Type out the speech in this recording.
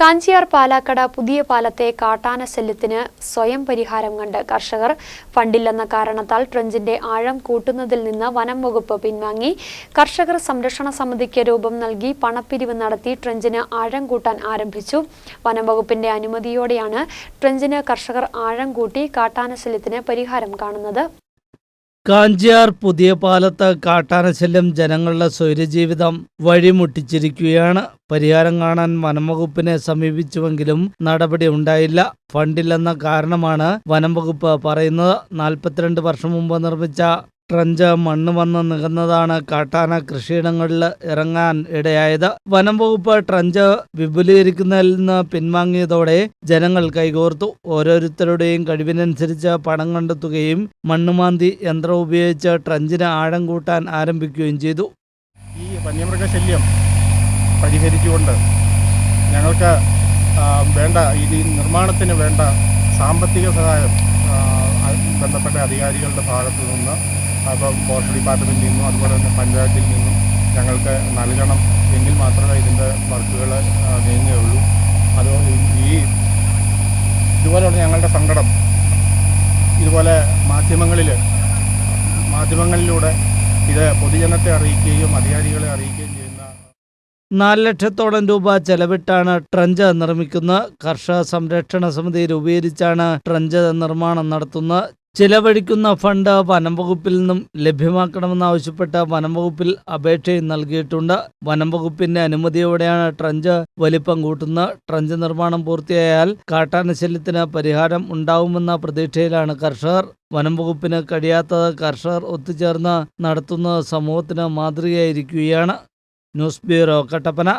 കാഞ്ചിയാർ പാലാക്കട പുതിയ പാലത്തെ കാട്ടാന ശല്യത്തിന് സ്വയം പരിഹാരം കണ്ട് കർഷകർ ഫണ്ടില്ലെന്ന കാരണത്താൽ ട്രഞ്ചിന്റെ ആഴം കൂട്ടുന്നതിൽ നിന്ന് വനം വകുപ്പ് പിൻവാങ്ങി. കർഷകർ സംരക്ഷണ സമിതിക്ക് രൂപം നൽകി പണപ്പിരിവ് നടത്തി ട്രഞ്ചിന് ആഴം കൂട്ടാൻ ആരംഭിച്ചു. വനം വകുപ്പിന്റെ അനുമതിയോടെയാണ് ട്രഞ്ചിന് കർഷകർ ആഴം കൂട്ടി കാട്ടാന ശല്യത്തിന് പരിഹാരം കാണുന്നത്. കാഞ്ചിയാർ പുതിയ പാലത്ത് കാട്ടാനശല്യം ജനങ്ങളുടെ സ്വൈര്യജീവിതം വഴിമുട്ടിച്ചിരിക്കുകയാണ്. പരിഹാരം കാണാൻ വനംവകുപ്പിനെ സമീപിച്ചുവെങ്കിലും നടപടി ഉണ്ടായില്ല. ഫണ്ടില്ലെന്ന കാരണമാണ് വനംവകുപ്പ് പറയുന്നത്. നാൽപ്പത്തിരണ്ട് വർഷം മുമ്പ് നിർമ്മിച്ച ട്രഞ്ച് മണ്ണ് വന്ന് നികന്നതാണ് കാട്ടാന കൃഷിയിടങ്ങളിൽ ഇറങ്ങാൻ ഇടയായത്. വനം വകുപ്പ് ട്രഞ്ച് വിപുലീകരിക്കുന്നതിൽ നിന്ന് പിൻവാങ്ങിയതോടെ ജനങ്ങൾ കൈകോർത്തു. ഓരോരുത്തരുടെയും കഴിവിനനുസരിച്ച് പണം കണ്ടെത്തുകയും മണ്ണുമാന്തി യന്ത്രം ഉപയോഗിച്ച് ട്രഞ്ചിന് ആഴം കൂട്ടാൻ ആരംഭിക്കുകയും ചെയ്തു. ഈ വന്യമൃഗശല്യം പരിഹരിച്ചുകൊണ്ട് ഞങ്ങൾക്ക് വേണ്ട ഈ നിർമ്മാണത്തിന് വേണ്ട സാമ്പത്തിക സഹായം ബന്ധപ്പെട്ട അധികാരികളുടെ ഭാഗത്തു നിന്ന് അപ്പം ഫോറസ്റ്റ് ഡിപ്പാർട്ട്മെന്റിൽ നിന്നും അതുപോലെ തന്നെ പഞ്ചായത്തിൽ നിന്നും ഞങ്ങൾക്ക് നൽകണം. എങ്കിൽ മാത്രമേ ഇതിന്റെ വർക്കുകൾ നീങ്ങുകയുള്ളൂ. അത് ഈ ഇതുപോലെയുള്ള ഞങ്ങളുടെ സങ്കടം ഇതുപോലെ മാധ്യമങ്ങളിൽ മാധ്യമങ്ങളിലൂടെ ഇത് പൊതുജനത്തെ അറിയിക്കുകയും അധികാരികളെ അറിയിക്കുകയും ചെയ്യുന്ന നാല് ലക്ഷത്തോളം രൂപ ചെലവിട്ടാണ് ട്രഞ്ച് നിർമ്മിക്കുന്ന കർഷക സംരക്ഷണ സമിതി രൂപീകരിച്ചാണ് ട്രഞ്ച് നിർമ്മാണം നടത്തുന്നത്. ചിലവഴിക്കുന്ന ഫണ്ട് വനം വകുപ്പിൽ നിന്നും ലഭ്യമാക്കണമെന്നാവശ്യപ്പെട്ട് വനം വകുപ്പിൽ അപേക്ഷയും നൽകിയിട്ടുണ്ട്. വനം വകുപ്പിന്റെ അനുമതിയോടെയാണ് ട്രഞ്ച് വലിപ്പം കൂട്ടുന്നത് ട്രഞ്ച് നിർമ്മാണം പൂർത്തിയായാൽ കാട്ടാനശല്യത്തിന് പരിഹാരം ഉണ്ടാവുമെന്ന പ്രതീക്ഷയിലാണ് കർഷകർ. വനം വകുപ്പിന് കഴിയാത്തത് കർഷകർ ഒത്തുചേർന്ന് നടത്തുന്നത് സമൂഹത്തിന് മാതൃകയായിരിക്കുകയാണ്. News bureau Kattappana.